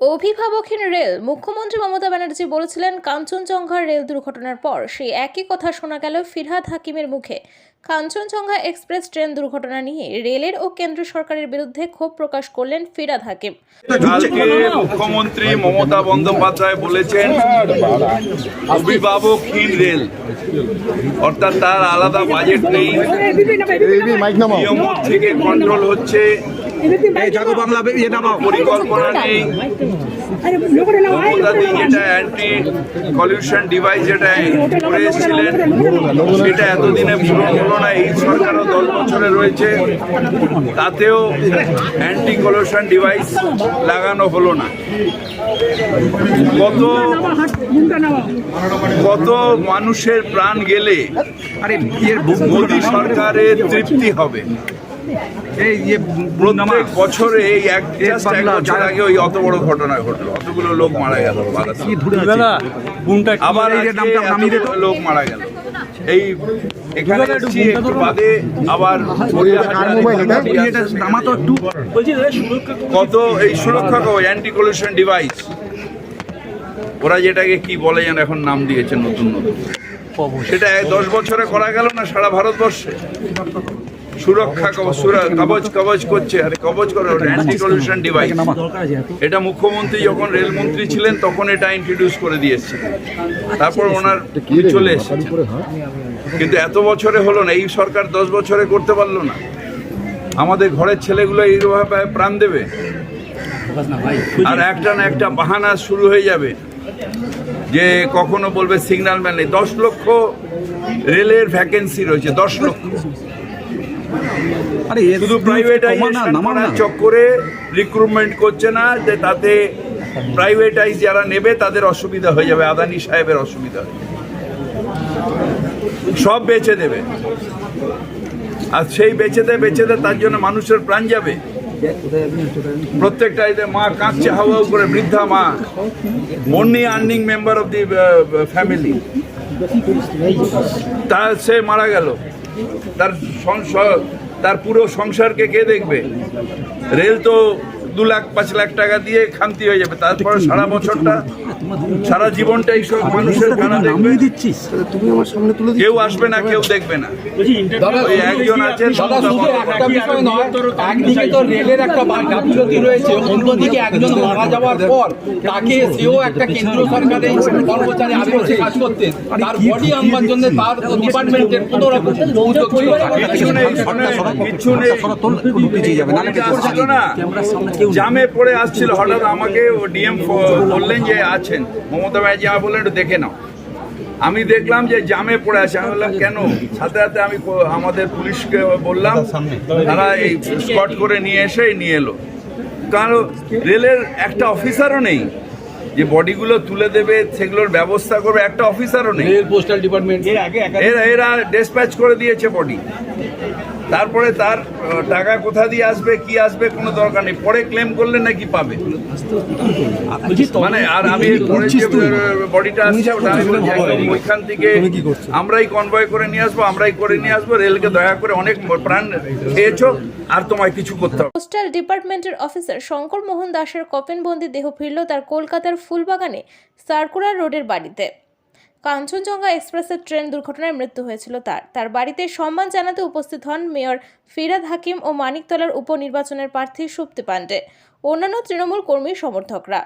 অভিভাবকহীন rail মুখ্যমন্ত্রী মমতা ব্যানার্জি বলেছিলেন কাঞ্চনজঙ্ঘার rail দুর্ঘটনার পর সেই একই কথা শোনা গেল ফিরহাদ হাকিমের মুখে। কাঞ্চনজঙ্ঘা এক্সপ্রেস ট্রেন দুর্ঘটনা নিয়ে রেলের ও কেন্দ্র সরকারের বিরুদ্ধে ক্ষোভ প্রকাশ করলেন ফিরহাদ হাকিম। মুখ্যমন্ত্রী মমতা বন্দ্যোপাধ্যায় বলেছেন অভিভাবকহীন রেল। অর্থাৎ তার আলাদা বাজেট নেই। থেকে কন্ট্রোল হচ্ছে। জাগো বাংলা ইয়ে নামাও। পরিকল্পনা নেই। যেটা অ্যান্টি পলিউশন ডিভাইস যেটা করে এসেছিলেন সেটা এতদিনে পূরণ হলো না এই সরকারও দশ বছরে রয়েছে। তাতেও অ্যান্টি পলিউশন ডিভাইস লাগানো হলো না। কত কত মানুষের প্রাণ গেলে আরে ইয়ের মোদী সরকারের তৃপ্তি হবে। এই নামা প্রত্যেক বছরে এই এক বছর আগে ওই অত বড় ঘটনা ঘটলো। অতগুলো লোক মারা গেল আবার যে লোক মারা গেল। এই এখানে এসছি একটু বাদে আবার এটা নামা তো একটু। কত এই সুরক্ষা কবচ অ্যান্টি ডিভাইস ওরা যেটাকে কি বলে যেন এখন নাম দিয়েছে নতুন নতুন। সেটা এক দশ বছরে করা গেল না সারা ভারতবর্ষে? সুরক্ষা কবচ কবচ করছে আরে কবচ করে অ্যান্টি পলিউশন ডিভাইস এটা মুখ্যমন্ত্রী যখন রেলমন্ত্রী ছিলেন তখন এটা ইন্ট্রোডিউস করে দিয়েছে। তারপর ওনার চলে এসেছে। কিন্তু এত বছরে হলো না এই সরকার দশ বছরে করতে পারল না। আমাদের ঘরের ছেলেগুলো এইভাবে প্রাণ দেবে। আর একটা না একটা বাহানা শুরু হয়ে যাবে। যে কখনো বলবে সিগন্যাল ম্যান নেই। দশ লক্ষ রেলের ভ্যাকেন্সি রয়েছে দশ লক্ষ। আরে শুধু প্রাইভেটাইজেশন নামা চক্করে রিক্রুটমেন্ট করছে না যে তাতে প্রাইভেটাইজ যারা নেবে তাদের অসুবিধা হয়ে যাবে আদানি সাহেবের অসুবিধা হয়ে যাবে। সব বেচে দেবে। আর সেই বেচে দেয় বেচে দেয় তার জন্য মানুষের প্রাণ যাবে। প্রত্যেকটা এদের মা কাঁদছে হাওয়াও করে বৃদ্ধা মা। Only earning member of the family তা সে মারা গেল। তার তার পুরো সংসারকে কে দেখবে? রেল তো দু লাখ, পাঁচ লাখ টাকা দিয়ে খামতি হয়ে যাবে। তারপরে সারা বছরটা সারা জীবনটা এইসব মানুষের খানা দেখবে। দিচ্ছিস? কেউ আসবে না কেউ দেখবে না। ওই একজন আছেন দাদা শুধু একটা বিষয় নয় একদিকে তো রেলের একটা গাফিলতি রয়েছে অন্যদিকে একজন মারা যাওয়ার পর তাকে সেও একটা কেন্দ্রীয় সরকারের কর্মচারী আদিবাসী কাজ করতেন। তার বডি আনবার জন্য তার ডিপার্টমেন্টের কোনো রকম উদ্যোগ ছিল না। কিচ্ছু নেই জামে পড়ে আসছিল হঠাৎ আমাকে ও ডিএম বললেন যে আছেন মমতা ব্যানার্জি আমাকে বললেন একটু দেখে নাও। আমি দেখলাম যে জামে পড়ে আছে। আমি বললাম কেন? সাথে সাথে আমি আমাদের পুলিশকে বললাম তারা এই স্পট করে নিয়ে এসে নিয়ে এলো। কারণ রেলের একটা অফিসারও নেই। যে বডিগুলো তুলে দেবে সেগুলোর ব্যবস্থা করবে একটা অফিসারও নেই। Postal department. এর আগে এরা এরা ডিসপ্যাচ করে দিয়েছে বডি। তারপরে তার টাকা কোথা দিয়ে আসবে কি আসবে কোনো দরকার নেই। পরে ক্লেম করলে নাকি পাবে। মানে আর আমি বডিটা আসছে ওটা আমি ওইখান থেকে আমরাই কনভয় করে নিয়ে আসব আমরাই করে নিয়ে আসব রেলকে দয়া করে অনেক প্রাণ খেয়েছো আর তোমায় কিছু করতে হবে। পোস্টাল ডিপার্টমেন্টের অফিসার শঙ্কর মোহন দাসের কপেনবন্দি দেহ ফিরল তার কলকাতার ফুলবাগানে সার্কুলার রোডের বাড়িতে। কাঞ্চনজঙ্ঘা এক্সপ্রেসের ট্রেন দুর্ঘটনায় মৃত্যু হয়েছিল তার। তার বাড়িতে সম্মান জানাতে উপস্থিত হন মেয়র ফিরাদ হাকিম ও মানিকতলার উপনির্বাচনের প্রার্থী সুপ্তি পাণ্ডে। অন্যান্য তৃণমূল কর্মী সমর্থকরা।